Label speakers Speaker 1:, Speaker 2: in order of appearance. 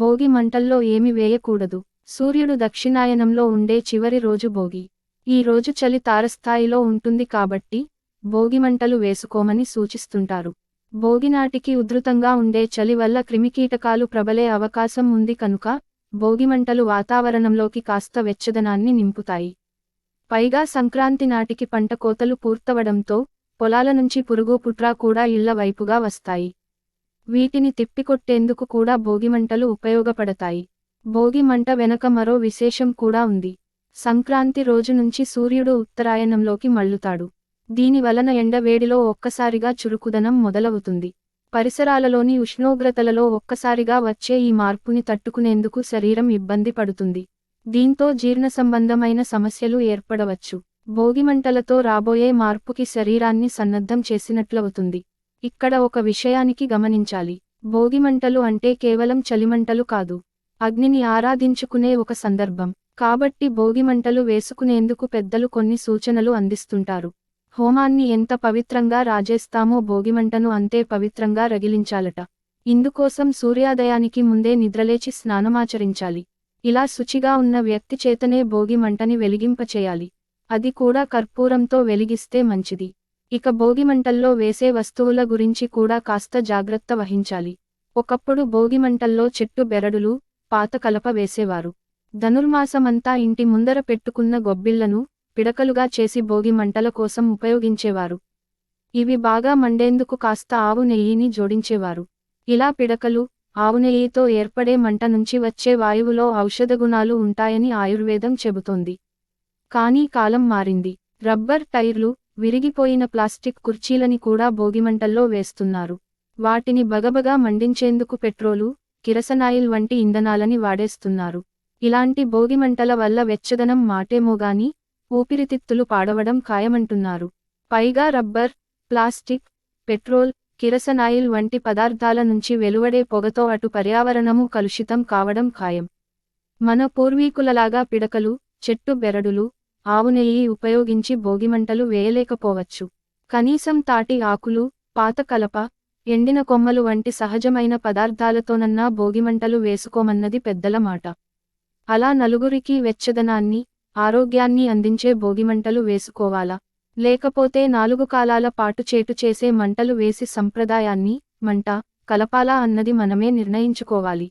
Speaker 1: భోగి మంటల్లో ఏమి వేయకూడదు. సూర్యుడు దక్షిణాయనంలో ఉండే చివరి రోజు భోగి. ఈ రోజు చలి తారస్థాయిలో ఉంటుంది కాబట్టి భోగిమంటలు వేసుకోమని సూచిస్తుంటారు. భోగినాటికి ఉధృతంగా ఉండే చలి వల్ల క్రిమికీటకాలు ప్రబలే అవకాశం ఉంది కనుక భోగిమంటలు వాతావరణంలోకి కాస్త వెచ్చదనాన్ని నింపుతాయి. పైగా సంక్రాంతి నాటికి పంట కోతలు పూర్తవడంతో పొలాల నుంచి పురుగు పుట్రా కూడా ఇళ్ళ వైపుగా వస్తాయి. వీటిని తిప్పికొట్టేందుకు కూడా భోగిమంటలు ఉపయోగపడతాయి. భోగిమంట వెనక మరో విశేషం కూడా ఉంది. సంక్రాంతి రోజు నుంచి సూర్యుడు ఉత్తరాయణంలోకి మళ్ళుతాడు. దీని వలన ఎండవేడిలో ఒక్కసారిగా చురుకుదనం మొదలవుతుంది. పరిసరాలలోని ఉష్ణోగ్రతలలో ఒక్కసారిగా వచ్చే ఈ మార్పుని తట్టుకునేందుకు శరీరం ఇబ్బంది పడుతుంది. దీంతో జీర్ణ సంబంధమైన సమస్యలు ఏర్పడవచ్చు. భోగిమంటలతో రాబోయే మార్పుకి శరీరాన్ని సన్నద్ధం చేసినట్లవుతుంది. ఇక్కడ ఒక విషయానికి గమనించాలి. భోగిమంటలు అంటే కేవలం చలిమంటలు కాదు. అగ్నిని ఆరాధించుకునే ఒక సందర్భం. కాబట్టి భోగిమంటలు వేసుకునేందుకు పెద్దలు కొన్ని సూచనలు అందిస్తుంటారు. హోమాన్ని ఎంత పవిత్రంగా రాజేస్తామో భోగిమంటను అంతే పవిత్రంగా రగిలించాలట. ఇందుకోసం సూర్యోదయానికి ముందే నిద్రలేచి స్నానమాచరించాలి. ఇలా శుచిగా ఉన్న వ్యక్తి చేతనే భోగిమంటని వెలిగింపచేయాలి. అది కూడా కర్పూరంతో వెలిగిస్తే మంచిది. ఇక భోగిమంటల్లో వేసే వస్తువుల గురించి కూడా కాస్త జాగ్రత్త వహించాలి. ఒకప్పుడు భోగిమంటల్లో చెట్టు బెరడులు పాత కలప వేసేవారు. ధనుర్మాసమంతా ఇంటి ముందర పెట్టుకున్న గొబ్బిళ్ళను పిడకలుగా చేసి భోగిమంటల కోసం ఉపయోగించేవారు. ఇవి బాగా మండేందుకు కాస్త ఆవు నెయ్యిని జోడించేవారు. ఇలా పిడకలు ఆవు నెయ్యితో ఏర్పడే మంట నుంచి వచ్చే వాయువులో ఔషధ గుణాలు ఉంటాయని ఆయుర్వేదం చెబుతోంది. కానీ కాలం మారింది. రబ్బర్ టైర్లు విరిగిపోయిన ప్లాస్టిక్ కుర్చీలని కూడా భోగిమంటల్లో వేస్తున్నారు. వాటిని బగబగా మండించేందుకు పెట్రోలు కిరసనాయిల్ వంటి ఇంధనాలని వాడేస్తున్నారు. ఇలాంటి భోగిమంటల వల్ల వెచ్చదనం మాటేమోగాని ఊపిరితిత్తులు పాడవడం ఖాయమంటున్నారు. పైగా రబ్బర్ ప్లాస్టిక్ పెట్రోల్ కిరసనాయిల్ వంటి పదార్థాల నుంచి వెలువడే పొగతో అటు పర్యావరణము కలుషితం కావడం ఖాయం. మన పూర్వీకులలాగా పిడకలు చెట్టు బెరడులు ఆవు నెయ్యి ఉపయోగించి భోగిమంటలు వేయలేకపోవచ్చు. కనీసం తాటి ఆకులు పాత కలప ఎండిన కొమ్మలు వంటి సహజమైన పదార్థాలతోనన్నా భోగిమంటలు వేసుకోమన్నది పెద్దల మాట. అలా నలుగురికి వెచ్చదనాన్ని ఆరోగ్యాన్ని అందించే భోగిమంటలు వేసుకోవాలా? లేకపోతే నాలుగు కాలాల పాటు చేటు చేసే మంటలు వేసి సంప్రదాయాన్ని మంట కలపాలా అన్నది మనమే నిర్ణయించుకోవాలి.